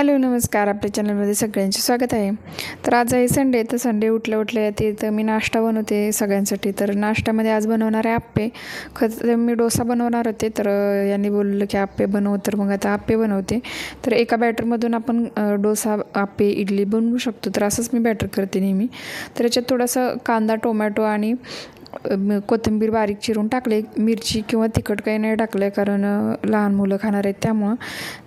Hello नमस्कार. आपल्या चॅनलमध्ये सगळ्यांचे स्वागत आहे. तर आज आहे संडे तर संडे उठल्या उठल्या येते तर मी नाश्ता बनवते सगळ्यांसाठी. तर नाश्त्यामध्ये आज बनवणार आहे आप्पे. खत मी डोसा बनवणार होते तर यांनी बोललं की आप्पे बनव तर मग आता आप्पे बनवते. तर एका बॅटरमधून आपण डोसा आप्पे इडली बनवू शकतो. तर असंच मी बॅटर करते नेहमी. तर याच्यात थोडासा कांदा टोमॅटो आणि कोथिंबीर बारीक चिरून टाकले मिरची किंवा तिखट काही नाही टाकलं आहे कारण लहान मुलं खाणार आहेत त्यामुळं.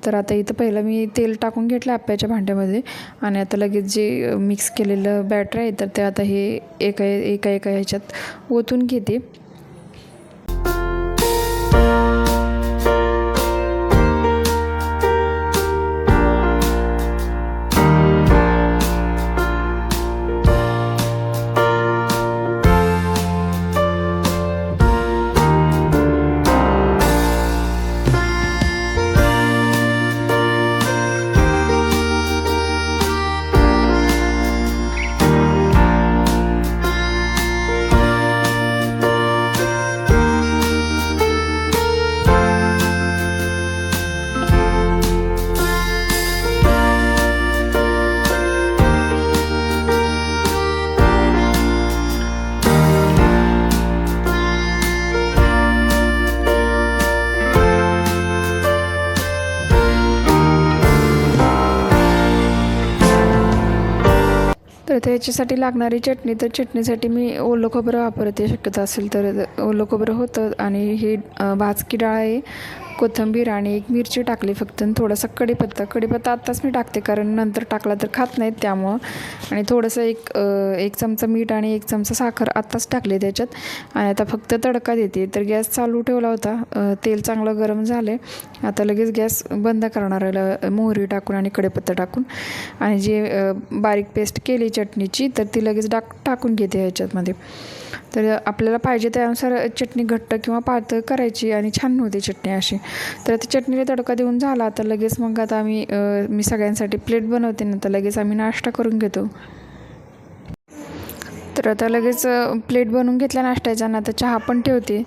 तर आता इथं पहिलं मी तेल टाकून घेतलं आप्याच्या भांड्यामध्ये आणि आता लगेच जे मिक्स केलेलं बॅटर आहे तर ते आता हे एका एका एका ह्याच्यात ओतून घेते. त्याच्यासाठी लागणारी चटणी तर चटणीसाठी मी ओलं खोबरं वापरते. शक्यता असेल तर ओलं खोबरं होतं. आणि ही भाजकी डाळ आहे कोथिंबीर आणि एक मिरची टाकली फक्त. आणि थोडासा कढीपत्ता. कढीपत्ता आत्ताच मी टाकते कारण नंतर टाकला तर खात नाहीत त्यामुळं. आणि थोडंसं एक एक चमचा मीठ आणि एक चमचा साखर आत्ताच टाकले त्याच्यात. आणि आता फक्त तडका देते. तर गॅस चालू ठेवला होता. तेल चांगलं गरम झालं आता लगेच गॅस बंद करणार मोहरी टाकून आणि कढीपत्ता टाकून. आणि जे बारीक पेस्ट केली मिरची तर ती लगेच डाक टाकून घेते ह्याच्यातमध्ये तर आपल्याला पाहिजे त्यानुसार चटणी घट्ट किंवा पातळ करायची आणि छान होते चटणी अशी. तर आता चटणीला तडका देऊन झाला तर लगेच मग आता आम्ही मी सगळ्यांसाठी प्लेट बनवते ना तर लगेच आम्ही नाश्ता करून घेतो. तर आता लगेच प्लेट बनवून घेतल्या नाश्त्याच्या ना आता चहा पण ठेवते.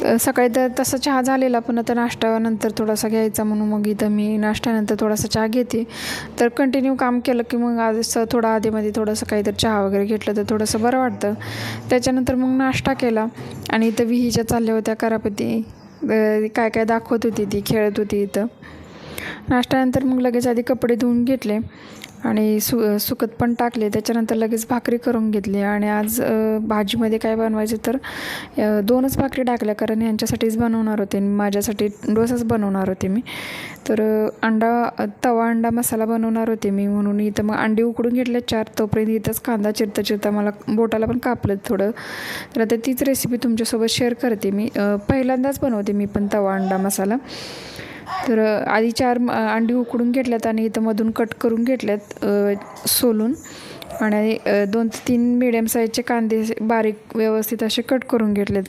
तर सकाळी तर तसा चहा झालेला पण आता नाश्त्यानंतर थोडासा घ्यायचा म्हणून मग इथं मी नाश्त्यानंतर थोडासा चहा घेते. तर कंटिन्यू काम केलं की मग आज थोडा थोडं आधीमध्ये थोडंसं काहीतरी चहा वगैरे घेतलं तर थोडंसं बरं वाटतं. त्याच्यानंतर मग नाश्ता केला आणि इथं विहीच्या चालल्या होत्या करापती. काय काय दाखवत होती ती खेळत होती इथं. नाश्त्यानंतर मग लगेच आधी कपडे धुवून घेतले. आणि सु सुकत पण टाकले. त्याच्यानंतर लगेच भाकरी करून घेतली. आणि आज भाजीमध्ये काय बनवायचं तर दोनच भाकरी टाकल्या कारण यांच्यासाठीच बनवणार होते. आणि माझ्यासाठी डोसाच बनवणार होते मी. तर अंडा तवा अंडा मसाला बनवणार होते मी. म्हणून इथं मग अंडी उकडून घेतले चार. तोपर्यंत इथंच कांदा चिरता चिरता मला बोटाला पण कापलं थोडं. तर आता तीच रेसिपी तुमच्यासोबत शेअर करते मी. पहिल्यांदाच बनवते मी पण तवा अंडा मसाला. तर आधी चार म- अंडी उकडून घेतल्यात आणि इथं मधून कट करून घेतल्यात सोलून. आणि दोन ते तीन मिडियम साईजचे कांदे बारीक व्यवस्थित असे कट करून घेतलेत.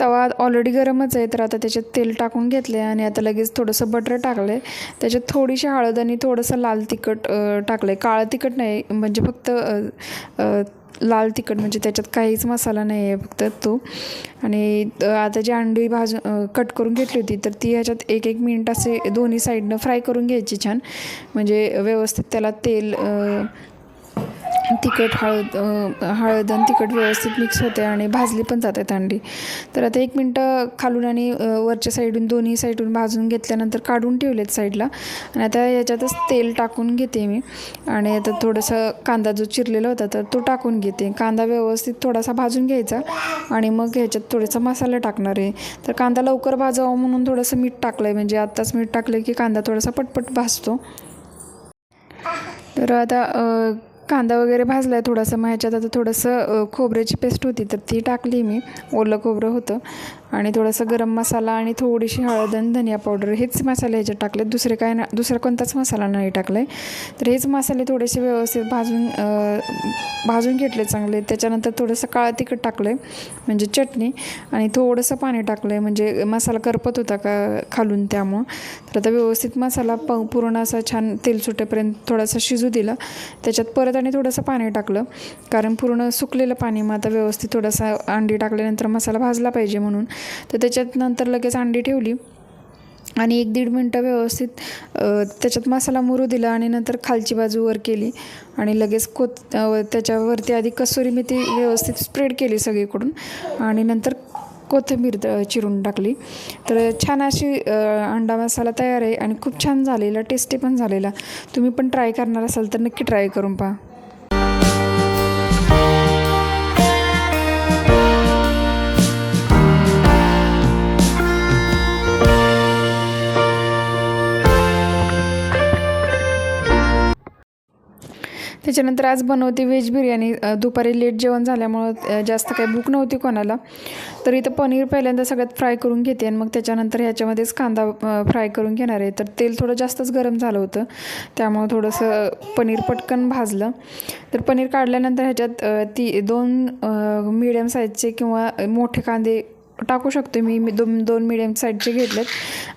तवा ऑलरेडी गरमच आहे तर आता त्याच्यात तेल टाकून घेतले आणि आता लगेच थोडंसं बटर टाकलं आहे त्याच्यात थोडीशी हळद आणि थोडंसं लाल तिखट टाकलं आहे काळं तिखट नाही म्हणजे फक्त लाल तिखट म्हणजे त्याच्यात काहीच मसाला नाही आहे फक्त तो. आणि आता जी अंडी भाजून कट करून घेतली होती तर ती ह्याच्यात एक एक मिनिट असे दोन्ही साईडनं फ्राय करून घ्यायची छान. म्हणजे व्यवस्थित त्याला तेल तिखट हळद हळद आणि तिखट व्यवस्थित मिक्स होते आणि भाजली पण जाते अंडी. तर आता एक मिनटं खालून आणि वरच्या साईडून दोन्ही साईडून भाजून घेतल्यानंतर काढून ठेवलेत साईडला आणि आता याच्यातच तेल टाकून घेते मी. आणि आता थोडंसं कांदा जो चिरलेला होता तर तो टाकून घेते. कांदा व्यवस्थित थोडासा भाजून घ्यायचा आणि मग ह्याच्यात थोडासा मसाला टाकणार आहे. तर कांदा लवकर भाजावा म्हणून थोडंसं मीठ टाकलं आहे म्हणजे आत्ताच मीठ टाकलं की कांदा थोडासा पटपट भाजतो. तर आता कांदा वगैरे भाजला आहे थोडासा मग ह्याच्यात आता थोडंसं खोबऱ्याची पेस्ट होती तर ती टाकली मी. ओलं खोबरं होतं. आणि थोडासा गरम मसाला आणि थोडीशी हळद आणि धनिया पावडर हेच मसाले ह्याच्यात टाकले. दुसरे काय ना दुसरा कोणताच मसाला नाही टाकला. आहे तर हेच मसाले थोडेसे व्यवस्थित भाजून भाजून घेतले चांगले. त्याच्यानंतर थोडंसं काळं तिखट टाकलं आहे म्हणजे चटणी आणि थोडंसं पाणी टाकलं आहे म्हणजे मसाला करपत होता का खालून त्यामुळं. तर आता व्यवस्थित मसाला प पूर्ण असा छान तेल सुटेपर्यंत थोडासा शिजू दिला. त्याच्यात परत आणि थोडंसं पाणी टाकलं. कारण पूर्ण सुकलेलं पाणी मग आता व्यवस्थित थोडासा अंडी टाकल्यानंतर मसाला भाजला पाहिजे म्हणून. तर त्याच्यात नंतर लगेच अंडी ठेवली. आणि एक दीड मिनटं व्यवस्थित त्याच्यात मसाला मुरू दिला आणि नंतर खालची बाजू वर केली. आणि लगेच कोत त्याच्यावरती आधी कसुरी मेथी व्यवस्थित स्प्रेड केली सगळीकडून. आणि नंतर कोथिंबीर चिरून टाकली. तर छान अशी अंडा मसाला तयार आहे आणि खूप छान झालेला टेस्टी पण झालेला. तुम्ही पण ट्राय करणार असाल तर नक्की ट्राय करून पहा. त्याच्यानंतर आज बनवते व्हेज बिर्याणी. दुपारी लेट जेवण झाल्यामुळं जास्त काही भूक नव्हती कोणाला. तर इथं पनीर पहिल्यांदा सगळ्यात फ्राय करून घेते आणि मग त्याच्यानंतर ह्याच्यामध्येच कांदा फ्राय करून घेणार आहे. तर तेल थोडं जास्तच गरम झालं होतं. त्यामुळं थोडंसं पनीर पटकन भाजलं. तर पनीर काढल्यानंतर ह्याच्यात ती दोन मिडियम साईजचे किंवा मोठे कांदे टाकू शकतो मी. मी दोन दोन मिडियम साईजचे घेतलेत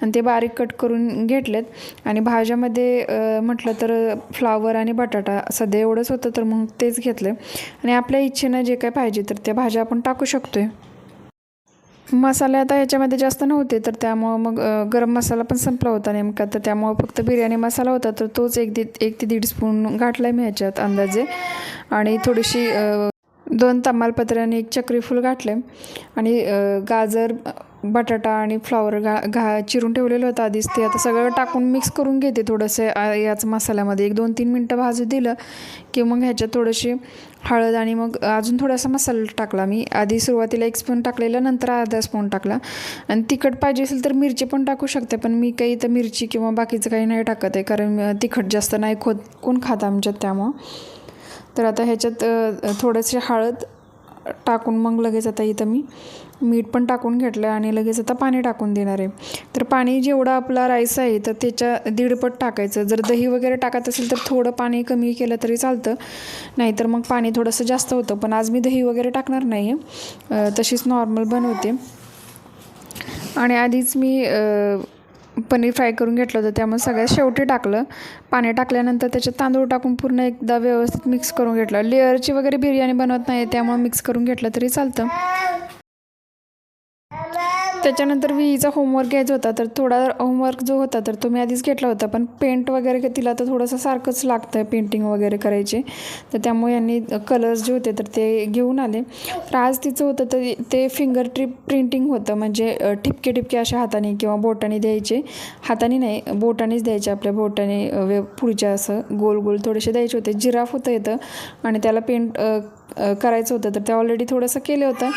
आणि ते बारीक कट करून घेतलेत. आणि भाज्यामध्ये म्हटलं तर फ्लावर आणि बटाटा सध्या एवढंच होतं तर मग तेच घेतलं आणि आपल्या इच्छेनं जे काय पाहिजे तर त्या भाज्या आपण टाकू शकतो मसाले आता याच्यामध्ये जास्त नव्हते तर त्यामुळं मग गरम मसाला पण संपला होता नेमका. तर त्यामुळं फक्त बिर्याणी मसाला होता तर तोच एक दीड एक ते दीड स्पून घातला मी ह्याच्यात अंदाजे. आणि थोडीशी दोन तमालपत्र आणि एक चक्रीफूल गाठले घातले आणि गाजर बटाटा आणि फ्लॉवर घा घा चिरून ठेवलेलं होतं आधीच. ते आता सगळं टाकून मिक्स करून घेते थोडंसं याच मसाल्यामध्ये. एक दोन तीन मिनटं भाजू दिलं की मग ह्याच्यात थोडीशी हळद आणि मग अजून थोडासा मसाला टाकला मी. आधी सुरुवातीला एक स्पून टाकलेला नंतर अर्धा स्पून टाकला. आणि तिखट पाहिजे असेल तर मिरची पण टाकू शकते पण मी काही तर मिरची किंवा बाकीचं काही नाही टाकत आहे कारण तिखट जास्त नाही खोत कोण खात आमच्यात त्यामुळं. तर आता ह्याच्यात थोडंसे हळद टाकून मग लगेच आता इथं मी मीठ पण टाकून घेतलं आणि लगेच आता पाणी टाकून देणार आहे. तर पाणी जेवढा आपला राईस आहे तर त्याच्या दीडपट टाकायचं. जर दही वगैरे टाकत असेल तर थोडं पाणी कमी केलं तरी चालतं. नाहीतर मग पाणी थोडंसं जास्त होतं. पण आज मी दही वगैरे टाकणार नाही आहे तशीच नॉर्मल बनवते. आणि आधीच मी पनीर फ्राय करून घेतलं होतं त्यामुळे सगळ्यात शेवटी टाकलं. पाणी टाकल्यानंतर त्याच्यात तांदूळ टाकून पूर्ण एकदा व्यवस्थित मिक्स करून घेतलं. लेअरची वगैरे बिर्याणी बनवत नाही त्यामुळे मिक्स करून घेतलं तरी चालतं. त्याच्यानंतर विहीचा होमवर्क घ्यायचा होता तर थोडा होमवर्क जो होता तर तो मी आधीच घेतला होता. पण पेंट वगैरे तिला तर थोडंसं सारखंच लागतं पेंटिंग वगैरे करायचे. तर त्यामुळे यांनी कलर्स जे होते तर ते घेऊन आले. तर आज तिचं होतं तर ते फिंगर ट्रिप प्रिंटिंग होतं. म्हणजे ठिपके ठिपके अशा हाताने किंवा बोटाने द्यायचे. हाताने नाही बोटानेच द्यायचे आपल्या बोटाने पुढच्या असं गोल गोल थोडेसे द्यायचे होते. जिराफ होतं येतं आणि त्याला पेंट करायचं होतं. तर ते ऑलरेडी थोडंसं केलं होतं.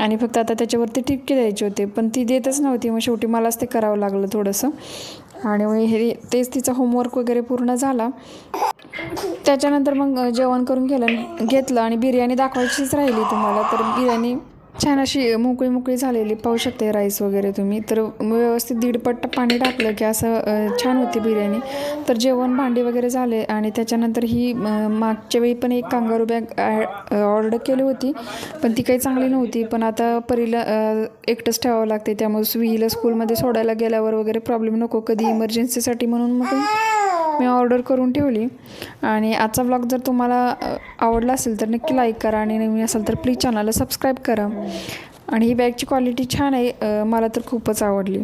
आणि फक्त आता त्याच्यावरती टिपके द्यायचे होते पण ती देतच नव्हती. मग शेवटी मलाच ते करावं लागलं थोडंसं. आणि मग हे तेच तिचा होमवर्क वगैरे पूर्ण झाला. त्याच्यानंतर मग जेवण करून गेलं घेतलं आणि बिर्याणी दाखवायचीच राहिली तुम्हाला. तर बिर्याणी छान अशी मोकळी मोकळी झालेली पाहू शकते राईस वगैरे तुम्ही. तर व्यवस्थित दीडपट्ट पाणी टाकलं की असं छान होती बिर्याणी. तर जेवण भांडी वगैरे झाले आणि त्याच्यानंतर ही मागच्या वेळी पण एक कांगारू बॅग ऑर्डर केली होती. पण ती काही चांगली नव्हती. पण आता परीला एकटंच ठेवावं लागते त्यामुळे सुईला स्कूलमध्ये सोडायला गेल्यावर वगैरे प्रॉब्लेम नको. कधी इमर्जन्सीसाठी म्हणून मग मी ऑर्डर करून ठेवली. आणि आजचा ब्लॉग जर तुम्हाला आवडला असेल तर नक्की लाईक करा आणि नवीन असेल तर प्लीज चॅनलला सबस्क्राईब करा. आणि ही बॅगची क्वालिटी छान आहे मला तर खूपच आवडली.